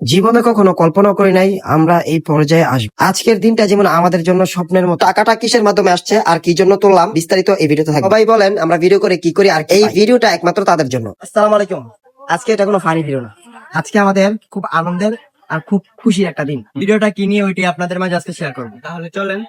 জীবনে কখনো কল্পনা করি নাই আমরা এই পর্যায়ে আসব। আজকের দিনটা যেমন আমাদের জন্য স্বপ্নের মতো। টাকাটা কিসের মাধ্যমে আসছে আর কি জন্য তুললাম বিস্তারিত এই ভিডিওতে থাকবে। সবাই বলেন আমরা ভিডিও করে কি করি আর এই ভিডিওটা একমাত্র তাদের জন্য। আসসালামু আলাইকুম। আজকে এটা কোনো ফানি ভিডিও না। আজকে আমাদের খুব আনন্দের আর খুব খুশির একটা দিন। ভিডিওটা কি নিয়ে ওইটি আপনাদের মাঝে আজকে শেয়ার করব। তাহলে চলেন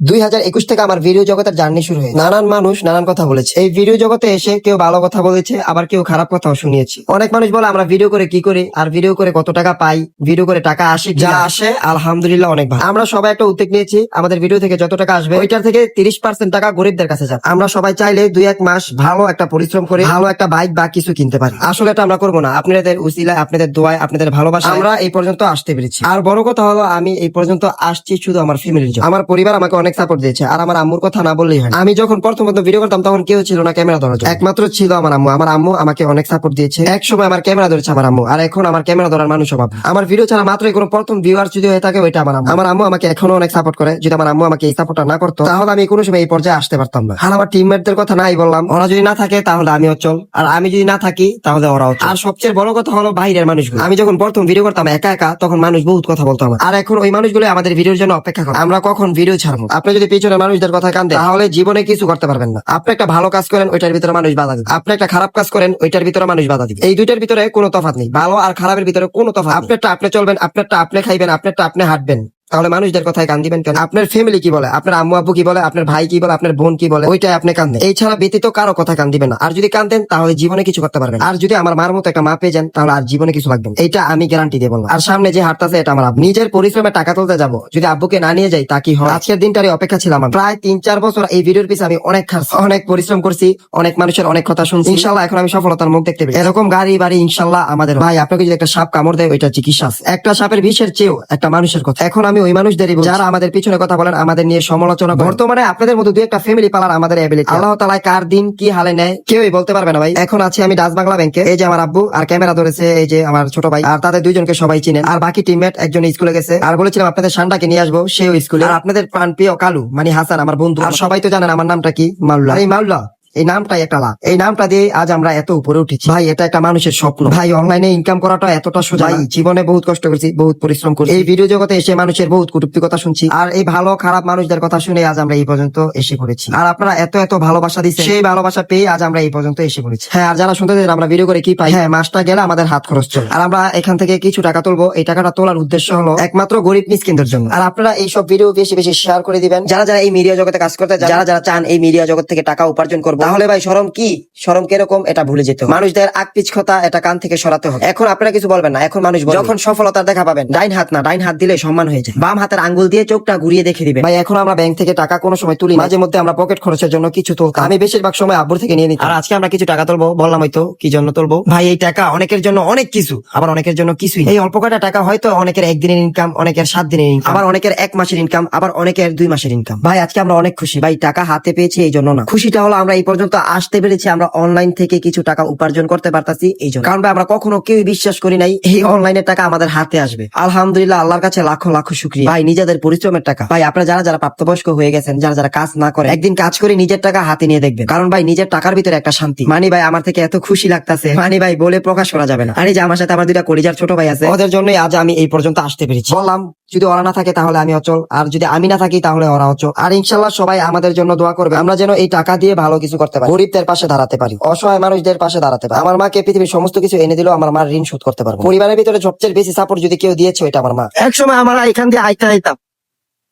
দুই হাজার একুশ থেকে আমার ভিডিও জগতের জার্নি শুরু হয়েছে। নানান মানুষ নানান কথা বলেছে। এই ভিডিও জগতে এসে কেউ ভালো কথা বলেছে আবার কেউ খারাপ কথাও শুনিয়েছে। অনেক মানুষ বলে আমরা ভিডিও করে কি করি? আর ভিডিও করে কত টাকা পাই? ভিডিও করে টাকা আসে যা আসে আলহামদুলিল্লাহ অনেক ভালো। আমরা সবাই একটা উদ্যোগ নিয়েছি আমাদের ভিডিও থেকে যত টাকা আসবে ওইটার থেকে তিরিশ পার্সেন্ট টাকা গরিবদের কাছে যাবে। আমরা সবাই চাইলে দুই এক মাস ভালো একটা পরিশ্রম করে ভালো একটা বাইক বা কিছু কিনতে পারি। আসলে এটা আমরা করব না। আপনাদের উসিলায় আপনাদের দোয়ায় আপনাদের ভালোবাসা আমরা এই পর্যন্ত আসতে পেরেছি। আর বড় কথা হলো আমি এই পর্যন্ত আসছি শুধু আমার ফ্যামিলির জন্য। আমার পরিবার আমাকে অনেক সাপোর্ট দিয়েছে। আর আমার আম্মুর কথা না বললেই হয় আমি যখন প্রথম প্রথম ভিডিও করতাম, তখন কেউ ছিল না ক্যামেরা ধরার। একমাত্র ছিল আমার আম্মু। আমার আম্মু আমাকে অনেক সাপোর্ট দিয়েছে। এক সময় আমার ক্যামেরা ধরেছে আমার আম্মু। আর এখন আমার ক্যামেরা ধরার মানুষ অভাব। আমার ভিডিও ছাড়া মাত্রই কোনো প্রথম ভিউয়ার যদি হয়ে থাকে, ওইটা আমার আম্মু। আমার আম্মু আমাকে এখনও অনেক সাপোর্ট করে। যদি আমার আম্মু আমাকে এই সাপোর্টটা না করতো, তাহলে আমি কোনো সময় এই পর্যায়ে আসতে পারতাম না। আর আমার টিমমেটদের কথা নাই বললাম। ওরা যদি না থাকে, তাহলে আমি অচল আর আমি যদি না থাকি, তাহলে ওরা অচল আর সবচেয়ে বড় কথা হলো বাইরের মানুষগুলো। আমি যখন প্রথম ভিডিও করতাম একা একা, তখন মানুষ বহুত কথা বলতো আমার। আর এখন ওই মানুষগুলো আমাদের ভিডিওর জন্য অপেক্ষা করে। আমরা কখন ভিডিও ছাড়বো? আপনি যদি পিছনে মানুষদের কথা কান দেন, তাহলে জীবনে কিছু করতে পারবেন না। আপনি একটা ভালো কাজ করেন ওইটার ভিতরে মানুষ বাধা দিবে। আপনি একটা খারাপ কাজ করেন ওইটার ভিতরে মানুষ বাধা দিবে। এই দুইটার ভিতরে কোনো তফাৎ নেই। ভালো আর খারাপের ভিতরে কোনো তফাৎ আপনি আপনারটা আপনি চলবেন আপনারটা আপনি খাইবেন আপনারটা আপনি হাঁটবেন। তাহলে মানুষদের কথায় কান দিবেন কেন? আপনার ফ্যামিলি কি বলে? আপনার আম্মু আব্বু কি বলে? আপনার ভাই কি বলে? আপনার বোন কি বলে? ওইটাই আপনি কান দেন। এছাড়া ব্যতীত কারও কথা কান দিবেন না। আর যদি কান দেন, তাহলে জীবনে কিছু করতে পারবেন আর যদি আমার মার মতো একটা মা পেয়ে যান, তাহলে আর জীবনে কিছু লাগবে না। এইটা আমি গ্যারান্টি দিয়ে বললাম। আর সামনে যে হাঁটতেছে এটা আমার নিজের পরিশ্রমে টাকা তুলতে যাব। যদি আব্বুকে না নিয়ে যাই, তা কি হয়? আজকের দিনটারই অপেক্ষা ছিলাম। প্রায় তিন, চার বছর এই ভিডিওর পিছনে আমি অনেক খার্চ অনেক পরিশ্রম করছি। অনেক মানুষের অনেক কথা শুনছি। ইনশাল্লাহ এখন আমি সফলতার মুখ দেখতে পাই এরকম গাড়ি বাড়ি ইনশাল্লাহ আমাদের ভাই, আপনাকে যদি একটা সাপ কামড় দেয়, ওইটা চিকিৎসা একটা সাপের বিষের চেয়েও একটা মানুষের কথা। এখন আমি ওই মানুষদেরই যারা আমাদের পিছনে কথা বলেন আমাদের নিয়ে সমালোচনা। বর্তমানে আপনাদের মতো দুই একটা ফ্যামিলি পালার আমাদের এবিলিটি আল্লাহ তালা কার দিন কি হালে নেয় কেউই বলতে পারবে না ভাই। এখন আছি আমি ডাচ বাংলা ব্যাংকে এই যে আমার আব্বু আর ক্যামেরা ধরেছে এই যে আমার ছোট ভাই। আর তাদের দুইজনকে সবাই চিনেন। আর বাকি টিমমেট একজন স্কুলে গেছে। আর বলেছিলাম আপনাদের সান্ডাকে নিয়ে আসব সেও স্কুলে। আর আপনাদের প্রাণ প্রিয় কালু মানে হাসান আমার বন্ধু। আর সবাই তো জানেন আমার নামটা কি? মাল্লা এই মাল্লা এই নামটাই একটা লাভ। এই নামটা দিয়ে আজ আমরা এত উপরে উঠেছি। ভাই এটা একটা মানুষের স্বপ্ন। ভাই অনলাইনে ইনকাম করাটা এতটা সোজা জীবনে বহুত কষ্ট করেছি বহুত পরিশ্রম করেছি। এই ভিডিও জগতে এসে মানুষের বহুত কটূক্তি কথা শুনছি। আর এই ভালো খারাপ মানুষদের কথা শুনে আজ আমরা এই পর্যন্ত এসে পড়েছি। আর আপনারা এত এত ভালোবাসা দিচ্ছেন সেই ভালোবাসা পেয়ে আজ আমরা এই পর্যন্ত এসে পড়েছি। হ্যাঁ আর যারা শুনতে চান আমরা ভিডিও করে কি পাই? হ্যাঁ মাসটা গেলে আমাদের হাত খরচ চলে। আর আমরা এখান থেকে কিছু টাকা তুলবো। এই টাকাটা তোলার উদ্দেশ্য হলো একমাত্র গরিব মিসকিনদের জন্য। আর আপনারা এইসব ভিডিও বেশি বেশি শেয়ার করে দিবেন। যারা যারা এই মিডিয়া জগতে কাজ করতে যারা যারা চান এই মিডিয়া জগৎ থেকে টাকা উপার্জন করব তাহলে ভাই শরম কি? শরম কীরকম? এটা ভুলে যেতে হবে। মানুষদের আগ পিছ কথা এটা কান থেকে সরাতে হবে। এখন আপনারা কিছু বলবেন না এখন মানুষ যখন সফলতার দেখা পাবেন ডাইন হাত না ডাইন হাত দিলে সম্মান হয়ে যায়। বাম হাতের আঙ্গুল দিয়ে চোখটা ঘুরিয়ে দেখে দিবেন। ভাই এখন আমরা ব্যাংক থেকে টাকা কোনো সময় তুলি মাঝে মধ্যে আমরা পকেট খরচের জন্য কিছু তুলতাম। আমি বেশিরভাগ সময় আব্বুর থেকে নিয়ে নিই আর আজকে আমরা কিছু টাকা তুলবো বললাম হয়তো কি জন্য তুলবো। ভাই এই টাকা অনেকের জন্য অনেক কিছু আবার অনেকের জন্য কিছুই এই অল্প কটা টাকা হয়তো অনেকের একদিনের ইনকাম অনেকের সাত দিনের ইনকাম আবার অনেকের এক মাসের ইনকাম আবার অনেকের দুই মাসের ইনকাম ভাই আজকে আমরা অনেক খুশি। ভাই টাকা হাতে পেয়েছি এই জন্য না। খুশিটা হলো আমরা এই পর্যন্ত আসতে পেরেছি, আমরা অনলাইন থেকে কিছু টাকা উপার্জন করতে পারতাছি এই জন্য। কারণ আমরা কখনো কেউ বিশ্বাস করি নাই, এই অনলাইনের টাকা আমাদের হাতে আসবে। আলহামদুলিল্লাহ, আল্লাহর কাছে লাখো লাখো শুক্রিয়া। ভাই, নিজেদের পরিশ্রমের টাকা। ভাই, আপনারা যারা যারা প্রাপ্তবয়স্ক হয়ে গেছেন, যারা যারা কাজ না করে একদিন কাজ করে নিজের টাকা হাতে নিয়ে দেখবেন। কারণ ভাই, নিজের টাকার ভিতরে একটা শান্তি। মানি ভাই, আমার থেকে এত খুশি লাগতেছে। মানি ভাই, বলে প্রকাশ করা যাবে না। আর যে আমার সাথে আমার দুইটা কলিজার ছোট ভাই আছে, ওদের জন্যই আজ আমি এই পর্যন্ত আসতে পেরেছি। বললাম যদি ওরা না থাকে তাহলে আমি অচল। আর যদি আমি না থাকি তাহলে ওরা অচল। আর ইনশাল্লাহ সবাই আমাদের জন্য দোয়া করবে। আমরা যেন এই টাকা দিয়ে ভালো কিছু করতে পারি। গরিবদের পাশে দাঁড়াতে পারি। অসহায় মানুষদের পাশে দাঁড়াতে পারি। আমার মাকে পৃথিবীর সমস্ত কিছু এনে দিলেও আমার মার ঋণ শোধ করতে পারব পরিবারের ভিতরে সবচেয়ে বেশি সাপোর্ট যদি কেউ দিয়েছে এটা আমার মা। এক সময় আমরা এখান দিয়ে আইতে আইতাম।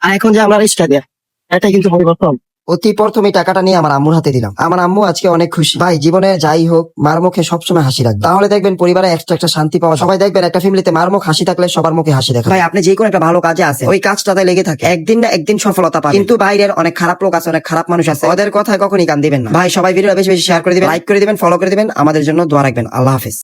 আর এখন যে আমরা রিস্কা দেয়া, এটা কিন্তু পরিবর্তন। অতি প্রথম টাকাটা নিয়ে আমার আম্মুর হাতে দিলাম। আমার আম্মু আজকে অনেক খুশি। ভাই, জীবনে যাই হোক, মার মুখে সবসময় হাসি রাখবে। তাহলে দেখবেন পরিবারে এক্সট্রা একটা শান্তি পাওয়া। সবাই দেখবেন একটা ফ্যামিলিতে মার মুখ, হাসি থাকলে সবার মুখে হাসি দেখে ভাই, আপনি যে কোনো একটা ভালো কাজে আছে ওই কাজটাতে লেগে থাকে। একদিন না একদিন সফলতা পাবে কিন্তু বাইরের অনেক খারাপ লোক আছে, অনেক খারাপ মানুষ আছে। ওদের কথায় কখনই কান দিবেন না। ভাই, সবাই ভিডিও বেশি বেশি শেয়ার করে দিবেন লাইক করে দিবেন ফলো করে দিবেন। আমাদের জন্য দোয়া রাখবেন। আল্লাহ হাফিজ।